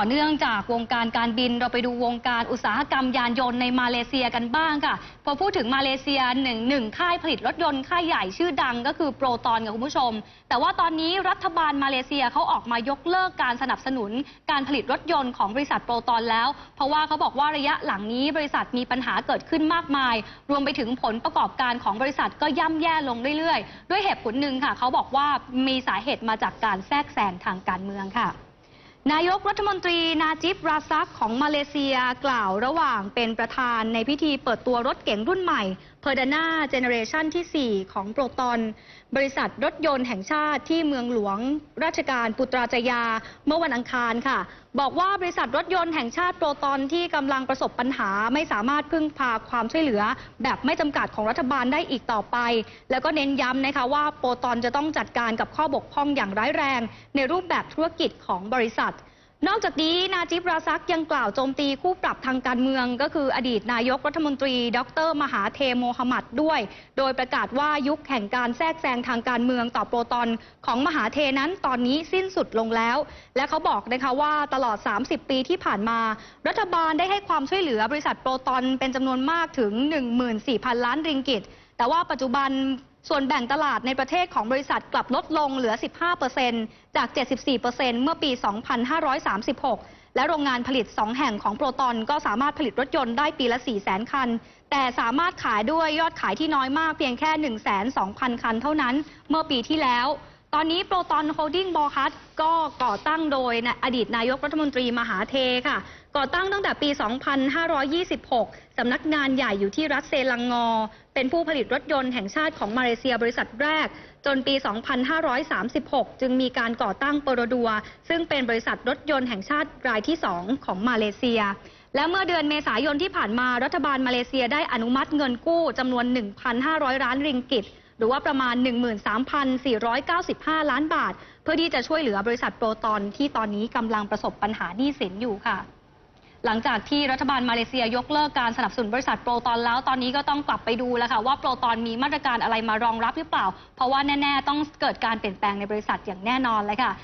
ต่อเนื่องจากวงการการบินเราไปดูวงการอุตสาหกรรมยานยนต์ในมาเลเซียกันบ้างค่ะ พอพูดถึงมาเลเซียหนึ่งหนึ่งค่ายผลิตรถยนต์ค่ายใหญ่ชื่อดังก็คือโปรตอนกับคุณผู้ชม แต่ว่าตอนนี้รัฐบาลมาเลเซียเขาออกมายกเลิกการสนับสนุน การผลิตรถยนต์ของบริษัทโปรตอนแล้ว เพราะว่าเขาบอกว่าระยะหลังนี้บริษัทมีปัญหาเกิดขึ้นมากมาย รวมไปถึงผลประกอบการของบริษัทก็ย่ำแย่ลงเรื่อยๆ ด้วยเหตุผลหนึ่งค่ะเขาบอกว่ามีสาเหตุมาจากการแทรกแซงทางการเมืองค่ะ นายกรัฐมนตรีนาจิบราซักของมาเลเซียกล่าวระหว่างเป็นประธานในพิธีเปิดตัวรถเก๋งรุ่นใหม่เพอร์ดาน่าเจเนเรชันที่ 4 ของโปรตอน บริษัทรถยนต์แห่งชาติที่เมืองหลวงราชการปุตราจยา เมื่อวันอังคารค่ะ บอกว่าบริษัทรถยนต์แห่งชาติโปรตอนที่กำลังประสบปัญหา ไม่สามารถพึ่งพาความช่วยเหลือ แบบไม่จำกัดของรัฐบาลได้อีกต่อไป แล้วก็เน้นย้ำนะคะว่าโปรตอนจะต้องจัดการกับข้อบกพร่องอย่างร้ายแรง ในรูปแบบธุรกิจของบริษัท นอกจากนี้นาจิบราซักยังกล่าวโจมตีคู่ปรับทางการเมือง ก็คืออดีตนายกรัฐมนตรี ดร มหาเทโมฮัมหมัดด้วย โดยประกาศว่ายุคแห่งการแทรกแซงทางการเมืองต่อโปรตอนของมหาเทนั้นตอนนี้สิ้นสุดลงแล้ว และเขาบอกนะคะว่าตลอด 30 ปีที่ผ่านมา รัฐบาลได้ให้ความช่วยเหลือบริษัทโปรตอนเป็นจำนวนมากถึง 14,000 ล้านริงกิตแต่ว่าปัจจุบัน ส่วนแบ่งตลาดในประเทศของบริษัทกลับลดลงเหลือ 15%จาก 74%เมื่อปี 2536 และโรงงานผลิต 2 แห่งของโปรตอนก็สามารถผลิตรถยนต์ได้ปีละ 400,000 คัน แต่สามารถขายด้วยยอดขายที่น้อยมากเพียงแค่ 102,000 คันเท่านั้น เมื่อปีที่แล้ว ตอนนี้โปรตอนโฮลดิ้งบอคัสก็ก่อตั้งโดยนะอดีตนายกรัฐมนตรีมหาเทค่ะ ก่อตั้งตั้งแต่ปี 2526 สำนักงานใหญ่อยู่ที่รัฐเซลังงอ เป็นผู้ผลิตรถยนต์แห่งชาติของมาเลเซียบริษัทแรก จนปี 2536 จึงมีการก่อตั้งเปโรดัว ซึ่งเป็นบริษัทรถยนต์แห่งชาติรายที่ 2 ของมาเลเซียและเมื่อเดือนเมษายนที่ผ่านมารัฐบาลมาเลเซียได้อนุมัติเงินกู้จำนวน 1,500 ล้านริงกิต หรือว่าประมาณ 13,495 ล้านบาท เพื่อที่จะช่วยเหลือบริษัทโปรตอนที่ตอนนี้กำลังประสบปัญหาหนี้สินอยู่ค่ะหลังจากที่รัฐบาลมาเลเซียยกเลิกการสนับสนุนบริษัทโปรตอนแล้วตอนนี้ก็ต้องกลับไปดูแล้วค่ะว่าโปรตอนมีมาตรการอะไรมารองรับหรือเปล่า เพราะว่าแน่ ๆ ต้องเกิดการเปลี่ยนแปลงในบริษัทอย่างแน่นอนเลยค่ะ